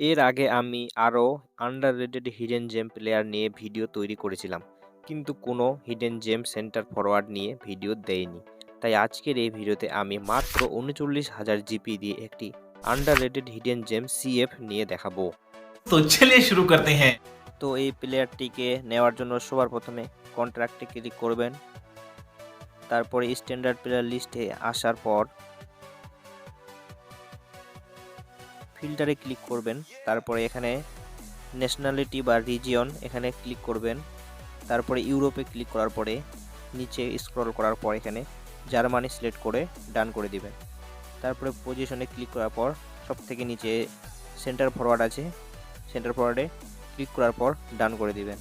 এর আগে আমি আরও underrated hidden gem player নিয়ে ভিডিও তৈরি করেছিলাম। কিন্তু কোনো হিডেন জেম সেন্টার ফরওয়ার্ড নিয়ে ভিডিও দেয়নি। তাই আজকের এই ভিডিওতে আমি মাত্র উনচল্লিশ হাজার জিপি দিয়ে একটি underrated hidden gem CF নিয়ে দেখাবো। তো চলে শুরু করতে হ্যাঁ। তো এই প্লেয়ারটিকে নেওয়ার জন্য সবার প্রথমে কন্ট্রাক্টে ক্লিক করবেন। তারপরে স্ট্যান্ডার্ড প্লেয়ার লিস্টে আসার পর ফিল্টারে ক্লিক করবেন। তারপরে এখানে ন্যাশনালিটি বা রিজিয়ন এখানে ক্লিক করবেন। তারপরে ইউরোপে ক্লিক করার পরে, নিচে স্ক্রল করার পর এখানে জার্মানি সিলেক্ট করে ডান করে দিবেন। তারপরে পজিশনে ক্লিক করার পর সব থেকে নিচে সেন্টার ফরওয়ার্ড আছে। সেন্টার ফরওয়ার্ডে ক্লিক করার পর ডান করে দিবেন।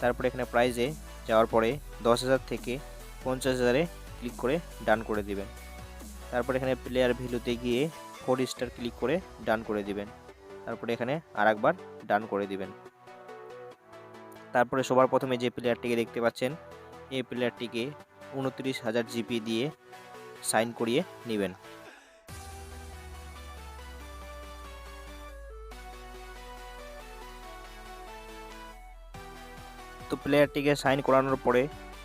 তারপরে এখানে প্রাইজে যাওয়ার পরে দশ হাজার থেকে পঞ্চাশ হাজারে ক্লিক করে ডান করে দিবেন। তারপর এখানে প্লেয়ার ভ্যালুতে গিয়ে ফোর স্টার ক্লিক করে ডান করে দিবেন। তারপরে এখানে আরেকবার ডান করে দিবেন। তারপরে সবার প্রথমে যে প্লেয়ারটিকে দেখতে পাচ্ছেন, এই প্লেয়ারটিকে উনত্রিশ হাজার জিপি দিয়ে সাইন করিয়ে নেবেন। তো প্লেয়ারটিকে সাইন করানোর পরে,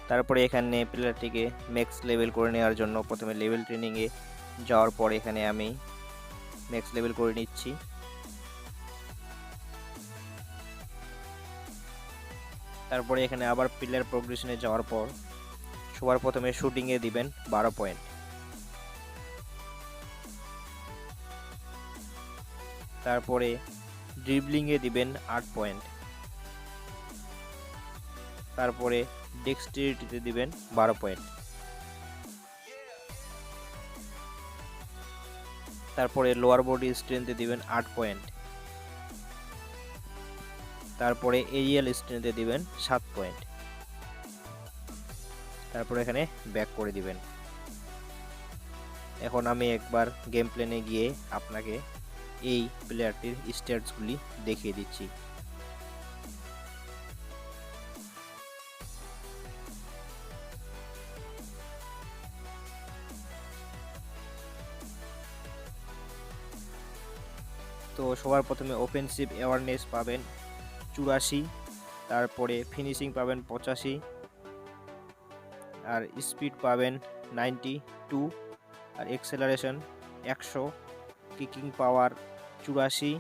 তারপরে এখানে প্লেয়ারটিকে ম্যাক্স লেভেল করে নেওয়ার জন্য প্রথমে লেভেল ট্রেনিংয়ে যাওয়ার পর এখানে আমি ম্যাক্স লেভেল করে নিচ্ছি। তারপরে এখানে আবার প্লেয়ার প্রোগ্রেশনে যাওয়ার পর সবার প্রথমে শুটিংয়ে দিবেন বারো পয়েন্ট তারপরে ড্রিবলিংয়ে দিবেন আট পয়েন্ট তারপরে ডেক্সটিরিটিতে দিবেন বারো পয়েন্ট তারপরে লোয়ার বডি স্ট্রেন্থে দিবেন আট পয়েন্ট তারপরে এরিয়াল স্ট্রেন্থে দিবেন সাত পয়েন্ট তারপরে এখানে ব্যাক করে দিবেন। এখন আমি একবার গেম প্লেনে গিয়ে আপনাকে এই প্লেয়ারটির স্ট্যাটসগুলি দেখিয়ে দিচ্ছি। তো সবার প্রথমে অফেন্সিভ অ্যাওয়ারনেস পাবেন চুরাশি, তারপরে ফিনিশিং পাবেন পঁচাশি, আর স্পিড পাবেন নাইনটি টু আর এক্সেলারেশন একশো কিকিং পাওয়ার চুরাশি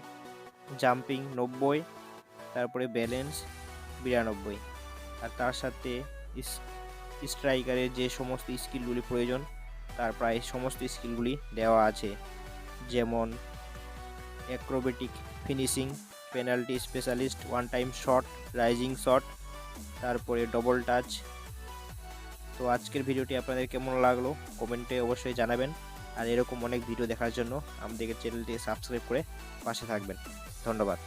জাম্পিং নব্বই, তারপরে ব্যালেন্স বিরানব্বই, আর তার সাথে স্ট্রাইকারের যে সমস্ত স্কিলগুলি প্রয়োজন, তার প্রায় সমস্ত স্কিলগুলি দেওয়া আছে। যেমন acrobatic finishing penalty specialist one time shot rising shot তারপরে ডবল টাচ তো আজকের ভিডিওটি আপনাদের কেমন লাগল? কমেন্টে অবশ্যই জানাবেন। আর এরকম অনেক ভিডিও দেখার জন্য আমাদের চ্যানেলটি সাবস্ক্রাইব করে পাশে থাকবেন। ধন্যবাদ।